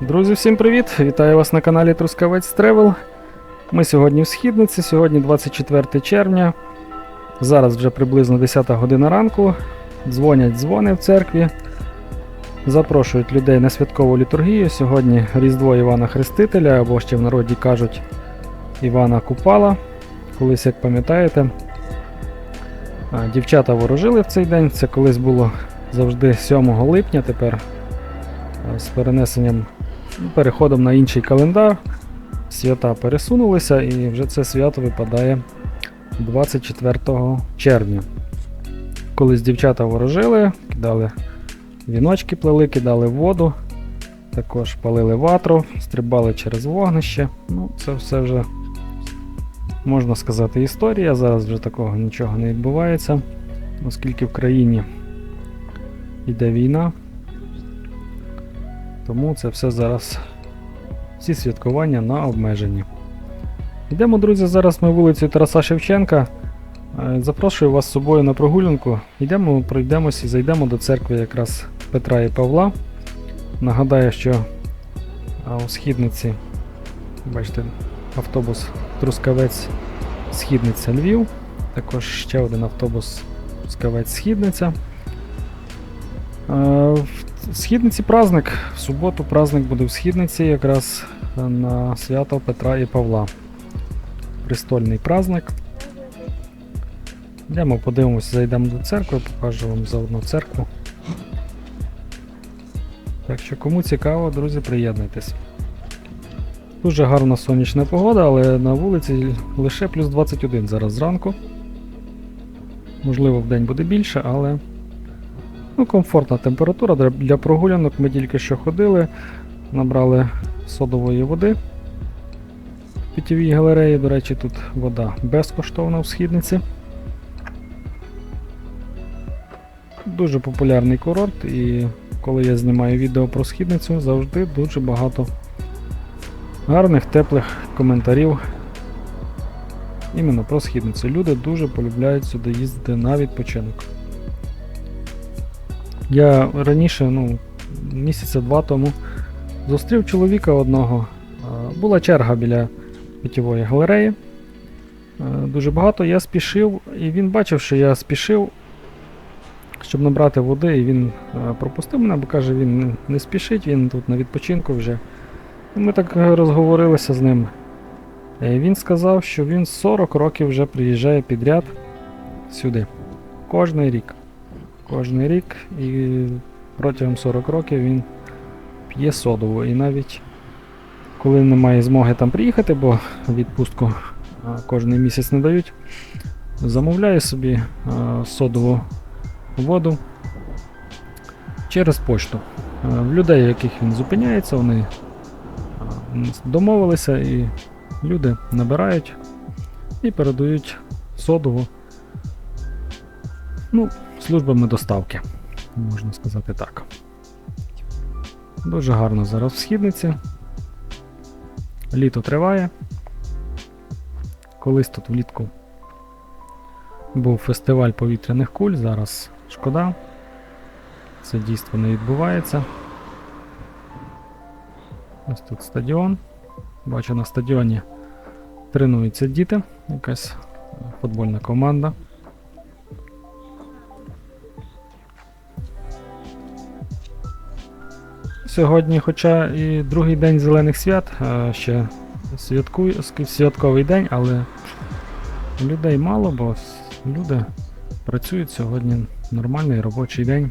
Друзі, всім привіт! Вітаю вас на каналі Трускавець Тревел. Ми сьогодні в східниці, сьогодні 24 червня. Зараз вже приблизно 10 година ранку. Дзвонять дзвони в церкві. Запрошують людей на святкову літургію. Сьогодні Різдво Івана Хрестителя, або ще в народі кажуть Івана Купала. Колись, як пам'ятаєте, дівчата ворожили в цей день. Це колись було завжди 7 липня, тепер з перенесенням Переходом на інший календар. Свята пересунулися і вже це свято випадає 24 червня. Колись дівчата ворожили, кидали віночки плели, кидали воду, також палили ватру, стрибали через вогнище. Ну, це все вже, можна сказати, історія. Зараз вже такого нічого не відбувається, оскільки в країні йде війна. Тому це все зараз, всі святкування на обмеженні. Йдемо, друзі, зараз ми вулицею Тараса Шевченка. Е, Запрошую вас з собою на прогулянку. Йдемо, пройдемось і зайдемо до церкви якраз Петра і Павла. Нагадаю, що у східниці, бачите, автобус Трускавець Східниця Львів. Також ще один автобус Трускавець Східниця. Е, Східниці праздник. В суботу праздник буде в Східниці якраз на свято Петра і Павла. Престольний праздник. Йдемо, подивимося, зайдемо до церкви, покажу вам заодно церкву. Так що, кому цікаво, друзі, приєднуйтесь. Дуже гарна сонячна погода, але на вулиці лише плюс 21 зараз зранку. Можливо, в день буде більше, але Ну, комфортна температура для, для прогулянок. Ми тільки що ходили, набрали содової води в питєвій галереї. До речі, тут вода безкоштовна в східниці. Дуже популярний курорт, і коли я знімаю відео про східницю, завжди дуже багато гарних, теплих коментарів. Іменно про східницю. Люди дуже полюбляють сюди їздити на відпочинок. Я раніше, ну, місяця два тому, зустрів чоловіка одного. Була черга біля питьової галереї. Дуже багато. Я спішив, і він бачив, що я спішив, щоб набрати води, і він пропустив мене, бо каже, він не- спішить, він тут на відпочинку вже. Ми так е, розговорилися з ним. Е, Він сказав, що він 40 років вже приїжджає підряд сюди. Кожний рік. Кожний рік і протягом 40 років він п'є содову. І навіть коли немає змоги там приїхати, бо відпустку а, кожний місяць не дають, замовляє собі содову воду через пошту. В людей, яких він зупиняється, вони домовилися і люди набирають і передають содову. Ну, службами доставки, можна сказати так. Дуже гарно зараз в східниці. Літо триває. Колись тут влітку був фестиваль повітряних куль, зараз шкода. Це дійство не відбувається. Ось тут стадіон. Бачу на стадіоні тренуються діти, якась футбольна команда. Сьогодні, хоча і другий день зелених свят, ще святковий день, але людей мало, бо люди працюють сьогодні нормальний робочий день.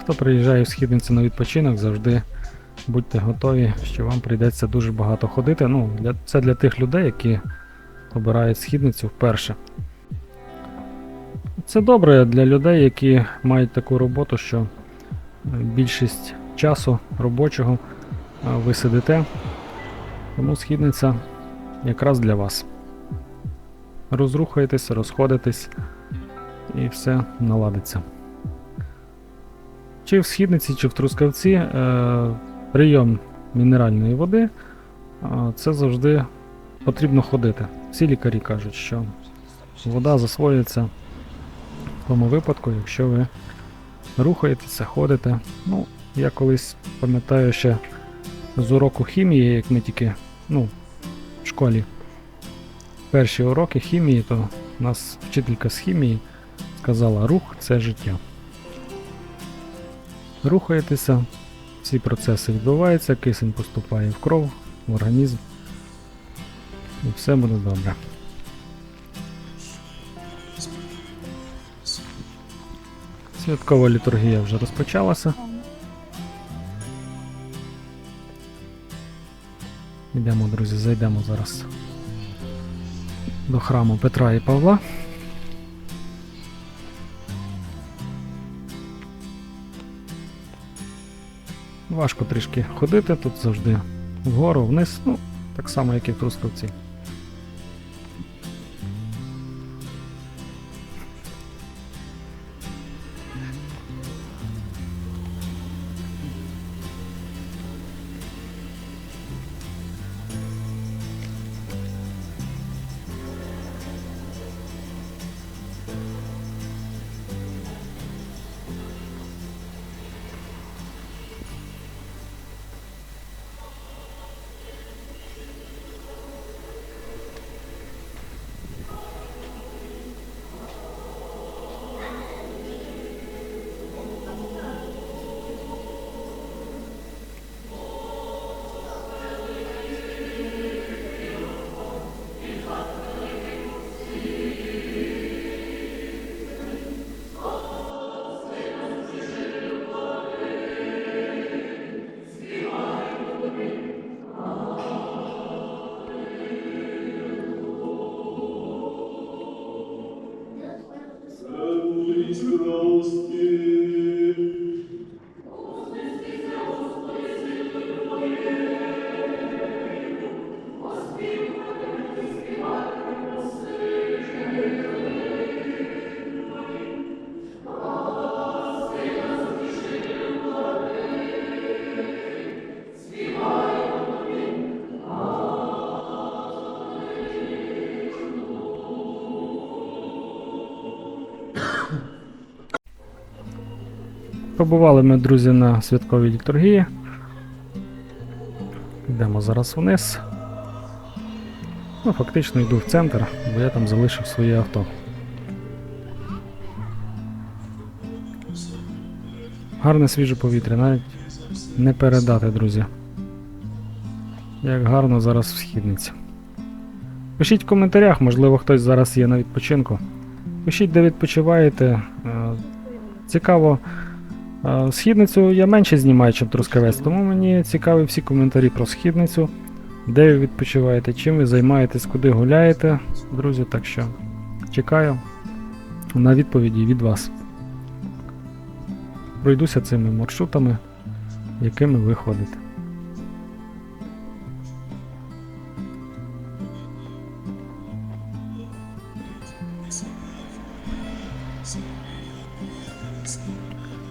Хто приїжджає в східницю на відпочинок, завжди будьте готові, що вам прийдеться дуже багато ходити. Ну, для, це для тих людей, які обирають східницю вперше. Це добре для людей, які мають таку роботу, що е, більшість часу робочого е, ви сидите. Тому східниця якраз для вас. Розрухаєтесь, розходитесь і все наладиться. Чи в східниці, чи в трускавці е, прийом мінеральної води це завжди потрібно ходити. Всі лікарі кажуть, що вода засвоюється в тому випадку, якщо ви рухаєтеся, ходите. Ну, я колись пам'ятаю ще з уроку хімії, як ми тільки ну, в школі перші уроки хімії, то у нас вчителька з хімії сказала, рух це життя. Рухаєтеся, всі процеси відбуваються, кисень поступає в кров, в організм. І все буде добре. Святкова літургія вже розпочалася. Йдемо, друзі, зайдемо зараз до храму Петра і Павла. Важко трішки ходити, тут завжди вгору, вниз, ну, так само, як і в Трускавці. Побували ми, друзі, на святковій літургії. Йдемо зараз вниз. Ну, фактично йду в центр, бо я там залишив своє авто. Гарне свіже повітря, навіть не передати, друзі. Як гарно зараз в східниці. Пишіть в коментарях, можливо, хтось зараз є на відпочинку. Пишіть, де відпочиваєте. Е, Цікаво. Східницю я менше знімаю, ніж Трускавець, тому мені цікаві всі коментарі про східницю, де ви відпочиваєте, чим ви займаєтесь, куди гуляєте, друзі. Так що чекаю на відповіді від вас. Пройдуся цими маршрутами, якими ви ходите.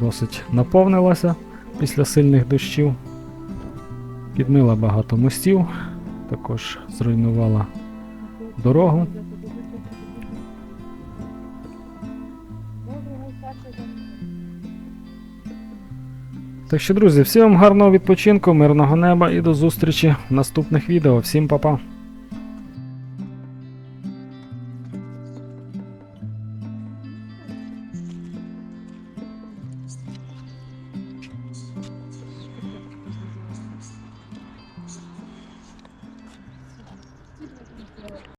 досить наповнилася після сильних дощів. Підмила багато мостів, також зруйнувала дорогу. Так що, друзі, всім вам гарного відпочинку, мирного неба і до зустрічі в наступних відео. Всім па-па!